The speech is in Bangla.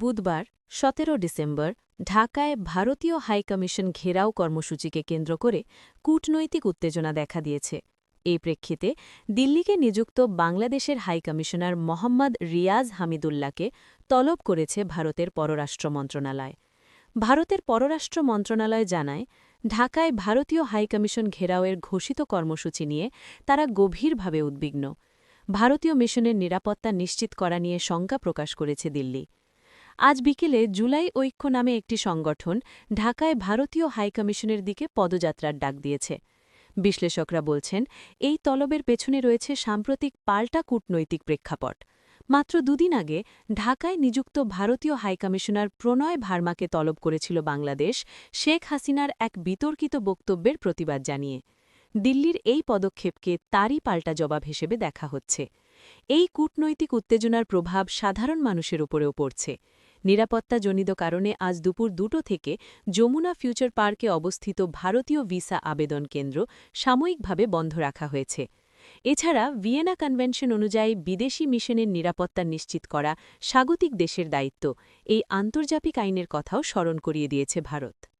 বুধবার, সতেরো ডিসেম্বর, ঢাকায় ভারতীয় হাইকমিশন ঘেরাও কর্মসূচিকে কেন্দ্র করে কূটনৈতিক উত্তেজনা দেখা দিয়েছে। এই প্রেক্ষিতে দিল্লিকে নিযুক্ত বাংলাদেশের হাইকমিশনার মোহাম্মদ রিয়াজ হামিদুল্লাহকে তলব করেছে ভারতের পররাষ্ট্র মন্ত্রণালয়। ভারতের পররাষ্ট্র মন্ত্রণালয় জানায়, ঢাকায় ভারতীয় হাইকমিশন ঘেরাওয়ের ঘোষিত কর্মসূচি নিয়ে তারা গভীরভাবে উদ্বিগ্ন। ভারতীয় মিশনের নিরাপত্তা নিশ্চিত করা নিয়ে শঙ্কা প্রকাশ করেছে দিল্লি। আজ বিকেলে জুলাই ঐক্য নামে একটি সংগঠন ঢাকায় ভারতীয় হাইকমিশনের দিকে পদযাত্রার ডাক দিয়েছে। বিশ্লেষকরা বলছেন, এই তলবের পেছনে রয়েছে সাম্প্রতিক পাল্টা কূটনৈতিক প্রেক্ষাপট। মাত্র দুদিন আগে ঢাকায় নিযুক্ত ভারতীয় হাইকমিশনার প্রণয় ভার্মাকে তলব করেছিল বাংলাদেশ শেখ হাসিনার এক বিতর্কিত বক্তব্যের প্রতিবাদ জানিয়ে। দিল্লির এই পদক্ষেপকে তারই পাল্টা জবাব হিসেবে দেখা হচ্ছে। এই কূটনৈতিক উত্তেজনার প্রভাব সাধারণ মানুষের উপরেও পড়ছে। নিরাপত্তাজনিত কারণে আজ দুপুর দুটো থেকে যমুনা ফিউচার পার্কে অবস্থিত ভারতীয় ভিসা আবেদন কেন্দ্র সাময়িকভাবে বন্ধ রাখা হয়েছে। এছাড়া ভিয়েনা কনভেনশন অনুযায়ী বিদেশি মিশনের নিরাপত্তা নিশ্চিত করা স্বাগতিক দেশের দায়িত্ব। এই আন্তর্জাতিক আইনের কথাও স্মরণ করিয়ে দিয়েছে ভারত।